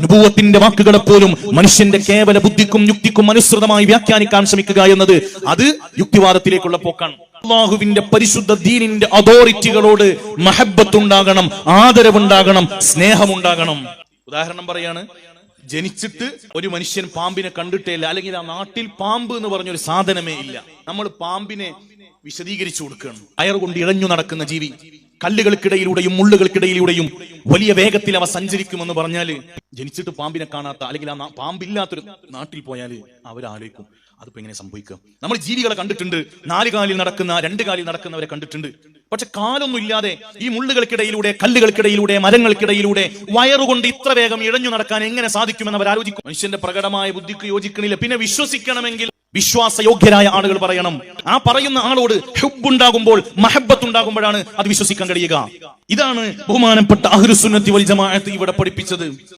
നുപൂവത്തിന്റെ വാക്കുകളെ പോലും മനുഷ്യന്റെ കേവല ബുദ്ധിക്കും യുക്തിക്കും അനുസൃതമായി വ്യാഖ്യാനിക്കാൻ ശ്രമിക്കുക എന്നത് അത് യുക്തിവാദത്തിലേക്കുള്ള പോക്കാണ്. അള്ളാഹുവിന്റെ പരിശുദ്ധ ദീനിന്റെ അതോറിറ്റികളോട് മഹബത്തുണ്ടാകണം ആദരവുണ്ടാകണം സ്നേഹമുണ്ടാകണം. ഉദാഹരണം പറയാണ് ജനിച്ചിട്ട് ഒരു മനുഷ്യൻ പാമ്പിനെ കണ്ടിട്ടേ ഇല്ല അല്ലെങ്കിൽ ആ നാട്ടിൽ പാമ്പ് എന്ന് പറഞ്ഞൊരു സാധനമേ ഇല്ല. നമ്മൾ പാമ്പിനെ വിശദീകരിച്ചു കൊടുക്കണം അയർ കൊണ്ട് ഇഴഞ്ഞു നടക്കുന്ന ജീവി കല്ലുകൾക്കിടയിലൂടെയും മുള്ളുകൾക്കിടയിലൂടെയും വലിയ വേഗത്തിൽ അവ സഞ്ചരിക്കുമെന്ന് പറഞ്ഞാൽ ജനിച്ചിട്ട് പാമ്പിനെ കാണാത്ത അല്ലെങ്കിൽ ആ പാമ്പില്ലാത്തൊരു നാട്ടിൽ പോയാൽ അവരാലോചിക്കും അതിപ്പോ എങ്ങനെ സംഭവിക്കുക? നമ്മൾ ജീവികളെ കണ്ടിട്ടുണ്ട്. നാല് കാലിൽ നടക്കുന്ന രണ്ട് കാലിൽ നടക്കുന്നവരെ കണ്ടിട്ടുണ്ട്. പക്ഷെ കാലൊന്നും ഇല്ലാതെ ഈ മുള്ളുകൾക്കിടയിലൂടെ കല്ലുകൾക്കിടയിലൂടെ മരങ്ങൾക്കിടയിലൂടെ വയറുകൊണ്ട് ഇത്ര വേഗം ഇഴഞ്ഞു നടക്കാൻ എങ്ങനെ സാധിക്കുമെന്ന് അവർ ആലോചിക്കും. മനുഷ്യന്റെ പ്രകടമായ ബുദ്ധിക്ക് യോജിക്കണില്ല. പിന്നെ വിശ്വസിക്കണമെങ്കിൽ വിശ്വാസയോഗ്യരായ ആളുകൾ പറയണം. ആ പറയുന്ന ആളോട് ഹുബുണ്ടാകുമ്പോൾ മഹബത്ത് ഉണ്ടാകുമ്പോഴാണ് അത് വിശ്വസിക്കാൻ കഴിയുക. ഇതാണ് ബഹുമാനപ്പെട്ട അഹ്ലുസുന്നത്തി വൽ ജമാഅത്ത് ഇവിടെ പഠിപ്പിച്ചത്.